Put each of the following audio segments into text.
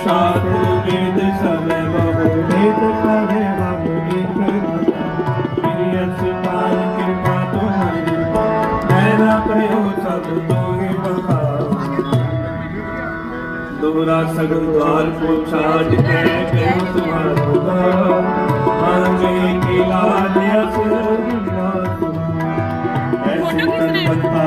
साथ वेद सब बहु वेद सब बहु प्रियस पाल कृपा तुम्हारी मेरा प्रयो सब तुम्हें दोहरा सगुन द्वार को छाट के प्रेम तुम्हारा मन में किला दिया ऐसे तन बता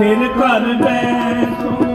ਫਿਰ ਘਰ ਬੈਠੋ